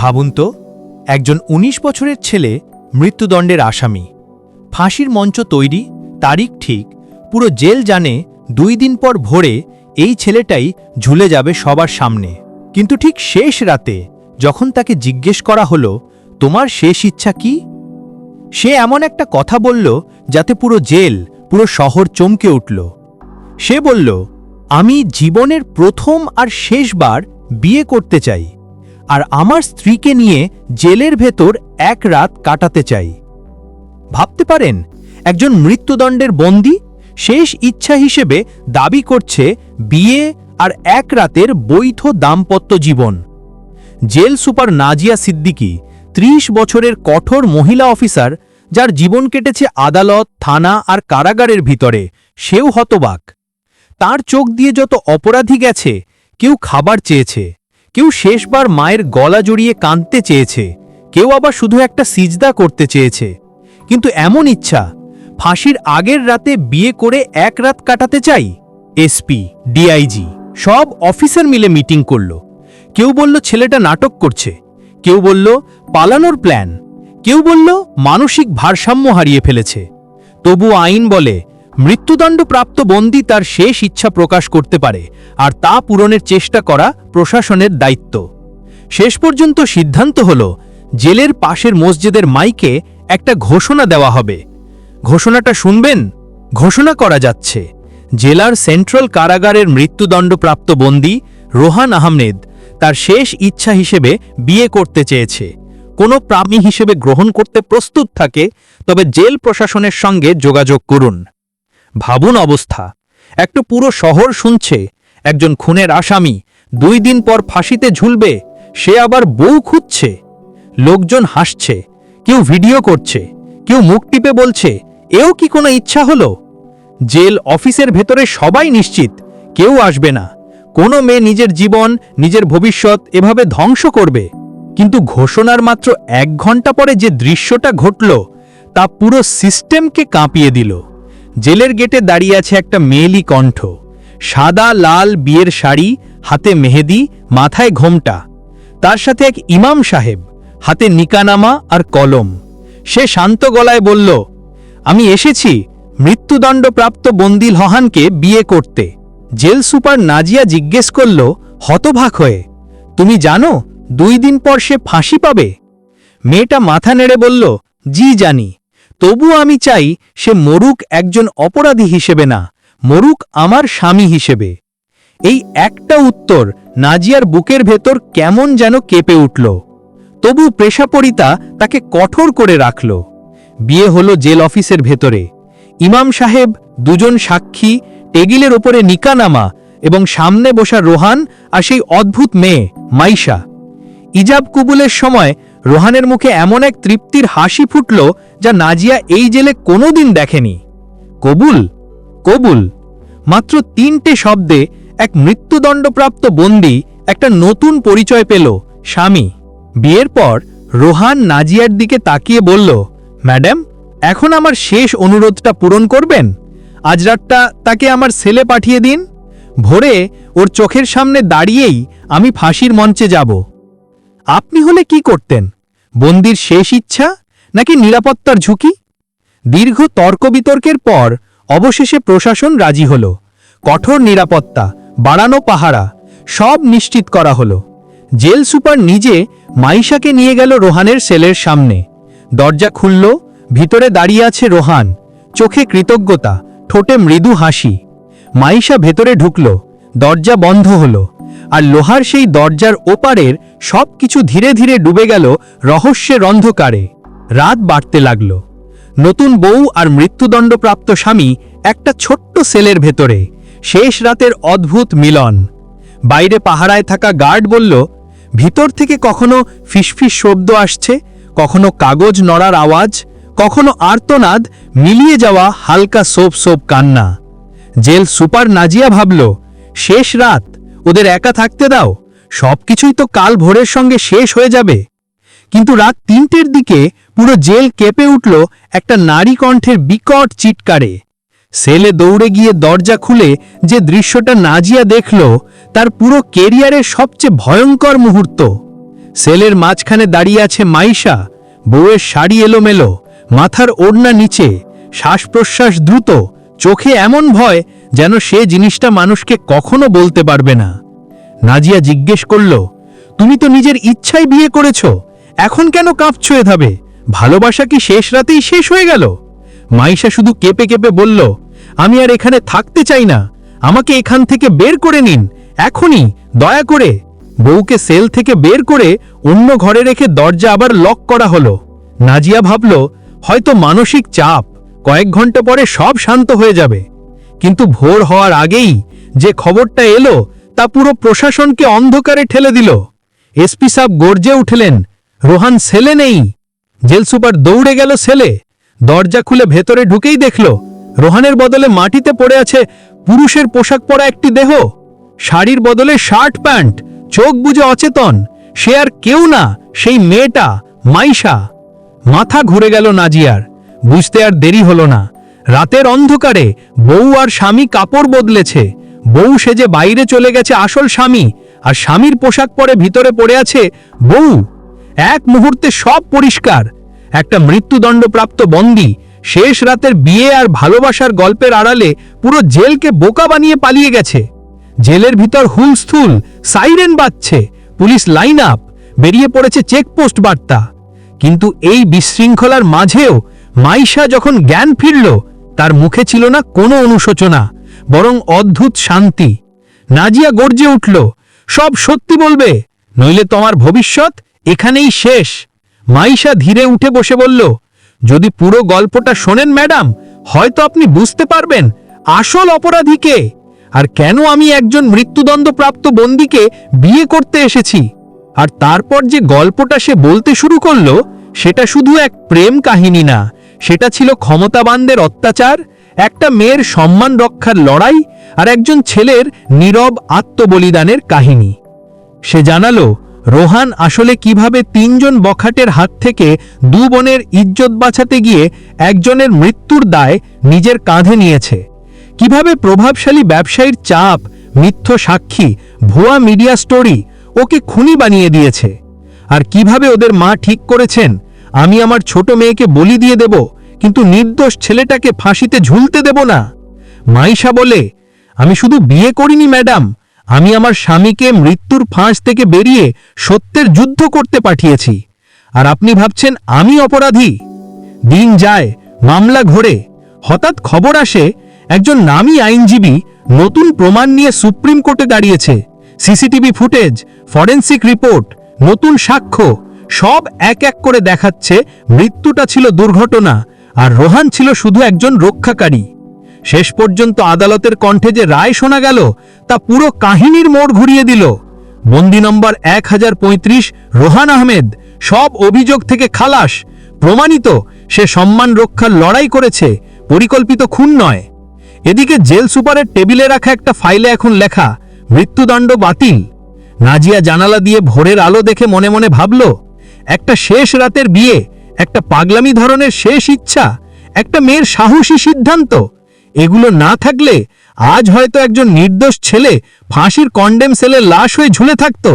ভাবুন তো, একজন ১৯ বছরের ছেলে মৃত্যুদণ্ডের আসামি। ফাঁসির মঞ্চ তৈরি, তারিখ ঠিক, পুরো জেল জানে দুই দিন পর ভোরে এই ছেলেটাই ঝুলে যাবে সবার সামনে। কিন্তু ঠিক শেষ রাতে যখন তাকে জিজ্ঞেস করা হলো, তোমার শেষ ইচ্ছা কি? সে এমন একটা কথা বলল যাতে পুরো জেল, পুরো শহর চমকে উঠল। সে বলল, আমি জীবনের প্রথম আর শেষবার বিয়ে করতে চাই। আর আমার স্ত্রীকে নিয়ে জেলের ভেতর এক রাত কাটাতে চাই। ভাবতে পারেন, একজন মৃত্যুদণ্ডের বন্দী শেষ ইচ্ছা হিসেবে দাবি করছে বিয়ে আর এক রাতের বৈধ দাম্পত্য জীবন। জেল সুপার নাজিয়া সিদ্দিকী, ত্রিশ বছরের কঠোর মহিলা অফিসার যার জীবন কেটেছে আদালত, থানা আর কারাগারের ভিতরে, সেও হতবাক। তার চোখ দিয়ে যত অপরাধী গেছে, কেউ খাবার চেয়েছে। কেউ শেষবার মায়ের গলা জড়িয়ে কাঁদতে চেয়েছে, কেউ আবার শুধু একটা সিজদা করতে চেয়েছে। কিন্তু এমন ইচ্ছা, ফাঁসির আগের রাতে বিয়ে করে এক রাত কাটাতে চাই? এসপি, ডিআইজি, সব অফিসার মিলে মিটিং করল। কেউ বলল, ছেলেটা নাটক করছে। কেউ বলল, পালানোর প্ল্যান। কেউ বলল, মানসিক ভারসাম্য হারিয়ে ফেলেছে। তবু আইন বলে মৃত্যুদণ্ডপ্রাপ্ত বন্দী তার শেষ ইচ্ছা প্রকাশ করতে পারে, আর তা পূরণের চেষ্টা করা প্রশাসনের দায়িত্ব। শেষ পর্যন্ত সিদ্ধান্ত হল, জেলের পাশের মসজিদের মাইকে একটা ঘোষণা দেওয়া হবে। ঘোষণাটা শুনবেন? ঘোষণা করা যাচ্ছে, জেলার সেন্ট্রাল কারাগারের মৃত্যুদণ্ডপ্রাপ্ত বন্দী রোহান আহমেদ তার শেষ ইচ্ছা হিসেবে বিয়ে করতে চেয়েছে। কোনো প্রামী হিসেবে গ্রহণ করতে প্রস্তুত থাকে, তবে জেল প্রশাসনের সঙ্গে যোগাযোগ করুন। ভাবুন অবস্থা। একটা পুরো শহর শুনছে। একজন খুনের আসামি দুই দিন পর ফাঁসিতে ঝুলবে, সে আবার বউ খুঁজছে। লোকজন হাসছে, কেউ ভিডিও করছে, কেউ মুখ টিপে বলছে, এও কি কোনো ইচ্ছা হলো? জেল অফিসের ভেতরে সবাই নিশ্চিত, কেউ আসবে না। কোনো মেয়ে নিজের জীবন, নিজের ভবিষ্যৎ এভাবে ধ্বংস করবে। কিন্তু ঘোষণার মাত্র এক ঘণ্টা পরে যে দৃশ্যটা ঘটল, তা পুরো সিস্টেমকে কাঁপিয়ে দিল। জেলের গেটে দাঁড়িয়ে আছে একটা মেয়েলি কণ্ঠ। সাদা, লাল বিয়ের শাড়ি, হাতে মেহেদি, মাথায় ঘোমটা। তার সাথে এক ইমাম সাহেব, হাতে নিকানামা আর কলম। সে শান্ত গলায় বলল, আমি এসেছি মৃত্যুদণ্ডপ্রাপ্ত বন্দিল হহানকে বিয়ে করতে। জেল সুপার নাজিয়া জিজ্ঞেস করল, হতভাগ হয়ে, তুমি জানো দুই দিন পর সে ফাঁসি পাবে? মেয়েটা মাথা নেড়ে বলল, জি জানি। তবু আমি চাই সে মরুক একজন অপরাধী হিসেবে না, মরুক আমার স্বামী হিসেবে। এই একটা উত্তর নাজিয়ার বুকের ভেতর কেমন যেন কেঁপে উঠল। তবু পেশাপরিতা তাকে কঠোর করে রাখল। বিয়ে হলো জেল অফিসের ভেতরে। ইমাম সাহেব, দুজন সাক্ষী, টেগিলের ওপরে নিকানামা এবং সামনে বসা রোহান আর সেই অদ্ভুত মেয়ে মাইশা। ইজাব কুবুলের সময় রোহানের মুখে এমন এক তৃপ্তির হাসি ফুটল যা নাজিয়া এই জেলে কোনোদিন দেখেনি। কবুল? কবুল। মাত্র তিনটে শব্দে এক মৃত্যুদণ্ডপ্রাপ্ত বন্দী একটা নতুন পরিচয় পেল, স্বামী। বিয়ের পর রোহান নাজিয়ার দিকে তাকিয়ে বলল, ম্যাডাম, এখন আমার শেষ অনুরোধটা পূরণ করবেন? আজ রাতটা তাকে আমার ছেলে পাঠিয়ে দিন। ভোরে ওর চোখের সামনে দাঁড়িয়েই আমি ফাঁসির মঞ্চে যাব। আপনি হলে কি করতেন? বন্দির শেষ ইচ্ছা নাকি নিরাপত্তার ঝুঁকি? দীর্ঘ তর্ক বিতর্কের পর অবশেষে প্রশাসন রাজি হল। কঠোর নিরাপত্তা, বাড়ানো পাহারা, সব নিশ্চিত করা হলো। জেল সুপার নিজে মাইশাকে নিয়ে গেল রোহানের সেলের সামনে। দরজা খুলল, ভিতরে দাঁড়িয়ে আছে রোহান। চোখে কৃতজ্ঞতা, ঠোঁটে মৃদু হাসি। মাইশা ভেতরে ঢুকল, দরজা বন্ধ হলো। আর লোহার সেই দরজার ওপারের সব কিছু ধীরে ধীরে ডুবে গেল রহস্যের অন্ধকারে। রাত বাড়তে লাগল। নতুন বউ আর মৃত্যুদণ্ডপ্রাপ্ত স্বামী একটা ছোট্ট সেলের ভেতরে। শেষ রাতের অদ্ভুত মিলন। বাইরে পাহারায় থাকা গার্ড বলল, ভিতর থেকে কখনো ফিসফিস শব্দ আসছে? কখনো কাগজ নড়ার আওয়াজ? কখনো আর্তনাদ? মিলিয়ে যাওয়া হালকা সোপ সোপ কান্না। জেল সুপার নাজিয়া ভাবল, শেষ রাত। ওদের একা থাকতে দাও। সবকিছুই তো কাল ভোরের সঙ্গে শেষ হয়ে যাবে। কিন্তু রাত তিনটের দিকে পুরো জেল কেঁপে উঠল একটা নারী কণ্ঠের বিকট চিৎকারে। সেলে দৌড়ে গিয়ে দরজা খুলে যে দৃশ্যটা নাজিয়া দেখল, তার পুরো কেরিয়ারের সবচেয়ে ভয়ঙ্কর মুহূর্ত। সেলের মাঝখানে দাঁড়িয়ে আছে মাইশা। বউয়ের শাড়ি এলোমেলো, মাথার ওড়না নিচে শ্বাস প্রশ্বাস দ্রুত, চোখে এমন ভয় যেন সে জিনিসটা মানুষকে কখনো বলতে পারবে না। নাজিয়া জিজ্ঞেস করল, তুমি তো নিজের ইচ্ছায় বিয়ে করেছ, এখন কেন কাঁপছো এভাবে? ভালোবাসা কি শেষ রাতেই শেষ হয়ে গেল? মাইশা শুধু কেঁপে কেঁপে বলল, আমি আর এখানে থাকতে চাই না। আমাকে এখান থেকে বের করে নিন, এখনই, দয়া করে। বউকে সেল থেকে বের করে অন্য ঘরে রেখে দরজা আবার লক করা হলো। নাজিয়া ভাবল, হয়তো মানসিক চাপ, কয়েক ঘণ্টা পরে সব শান্ত হয়ে যাবে। কিন্তু ভোর হওয়ার আগেই যে খবরটা এলো, তা পুরো প্রশাসনকে অন্ধকারে ঠেলে দিল। এসপি সাহেব গর্জে উঠলেন, রোহান সেলে নেই। জেল সুপার দৌড়ে গেল সেলে দরজা খুলে ভেতরে ঢুকেই দেখল, রোহানের বদলে মাটিতে পড়ে আছে পুরুষের পোশাক পরা একটি দেহ। শাড়ির বদলে শার্ট প্যান্ট, চোখ বুজে অচেতন। সে আর কেউ না, সেই মেয়েটা, মাইশা। মাথা ঘুরে গেল নাজিয়ার। বুঝতে আর দেরি হলো না। রাতের অন্ধকারে বউ আর স্বামী কাপড় বদলেছে। বউ সেজে বাইরে চলে গেছে আসল স্বামী, আর স্বামীর পোশাক পরে ভিতরে পড়ে আছে বউ। এক মুহূর্তে সব পরিষ্কার। একটা মৃত্যুদণ্ডপ্রাপ্ত বন্দী, শেষ রাতের বিয়ে আর ভালোবাসার গল্পের আড়ালে পুরো জেলকে বোকা বানিয়ে পালিয়ে গেছে। জেলের ভিতর হুলস্থুল, সাইরেন বাজছে, পুলিশ লাইন আপ, বেরিয়ে পড়েছে চেকপোস্ট বার্তা। কিন্তু এই বিশৃঙ্খলার মাঝেও মাইশা যখন জ্ঞান ফিরল তার মুখে ছিল না কোনো অনুশোচনা, বরং অদ্ভুত শান্তি। নাজিয়া গর্জে উঠল, সব সত্যি বলবে, নইলে তোমার ভবিষ্যৎ এখানেই শেষ। মাইশা ধীরে উঠে বসে বলল, যদি পুরো গল্পটা শোনেন ম্যাডাম, হয়তো আপনি বুঝতে পারবেন আসল অপরাধীকে আর কেন আমি একজন মৃত্যুদণ্ডপ্রাপ্ত বন্দীকে বিয়ে করতে এসেছি। আর তারপর যে গল্পটা সে বলতে শুরু করল, সেটা শুধু এক প্রেম কাহিনী না সেটা ছিল ক্ষমতাবানদের অত্যাচার, একটা মেয়ের সম্মান রক্ষার লড়াই আর একজন ছেলের নীরব আত্মবলিদানের কাহিনী। সে জানালো, রোহান আসলে কীভাবে তিনজন বখাটের হাত থেকে দু বোনের ইজ্জত বাঁচাতে গিয়ে একজনের মৃত্যুর দায় নিজের কাঁধে নিয়েছে। কীভাবে প্রভাবশালী ব্যবসায়ীর চাপ, মিথ্য সাক্ষী, ভুয়া মিডিয়া স্টোরি ওকে খুনি বানিয়ে দিয়েছে। আর কীভাবে ওদের মা ঠিক করেছেন আমি আমার ছোট মেয়েকে বলি দিয়ে দেব, কিন্তু নির্দোষ ছেলেটাকে ফাঁসিতে ঝুলতে দেব না। মাইশা বলে, আমি শুধু বিয়ে করিনি, ম্যাডাম। আমি আমার স্বামীকে মৃত্যুর ফাঁস থেকে বেরিয়ে সত্যের যুদ্ধ করতে পাঠিয়েছি। আর আপনি ভাবছেন আমি অপরাধী? দিন যায়, মামলা ঘোরে। হঠাৎ খবর আসে, একজন নামী আইনজীবী নতুন প্রমাণ নিয়ে সুপ্রিম কোর্টে দাঁড়িয়েছে। সিসিটিভি ফুটেজ, ফরেন্সিক রিপোর্ট, নতুন সাক্ষ্য। সব এক এক করে দেখাচ্ছে, মৃত্যুটা ছিল দুর্ঘটনা, আর রোহান ছিল শুধু একজন রক্ষাকারী। শেষ পর্যন্ত আদালতের কণ্ঠে যে রায় শোনা গেল, তা পুরো কাহিনীর মোড় ঘুরিয়ে দিল। বন্দি নম্বর এক হাজার পঁয়ত্রিশ, রোহান আহমেদ, সব অভিযোগ থেকে খালাস, প্রমাণিত, সে সম্মান রক্ষার লড়াই করেছে, পরিকল্পিত খুন নয়। এদিকে জেল সুপারের টেবিলে রাখা একটা ফাইলে এখন লেখা, মৃত্যুদণ্ড বাতিল। নাজিয়া জানালা দিয়ে ভোরের আলো দেখে মনে মনে ভাবল একটা শেষ রাতের বিয়ে, একটা পাগলামি ধরনের শেষ ইচ্ছা, একটা মেয়ের সাহসী সিদ্ধান্ত। এগুলো না থাকলে আজ হয়তো একজন নির্দোষ ছেলে ফাঁসির কন্ডেম সেলের লাশ হয়ে ঝুলে থাকতো।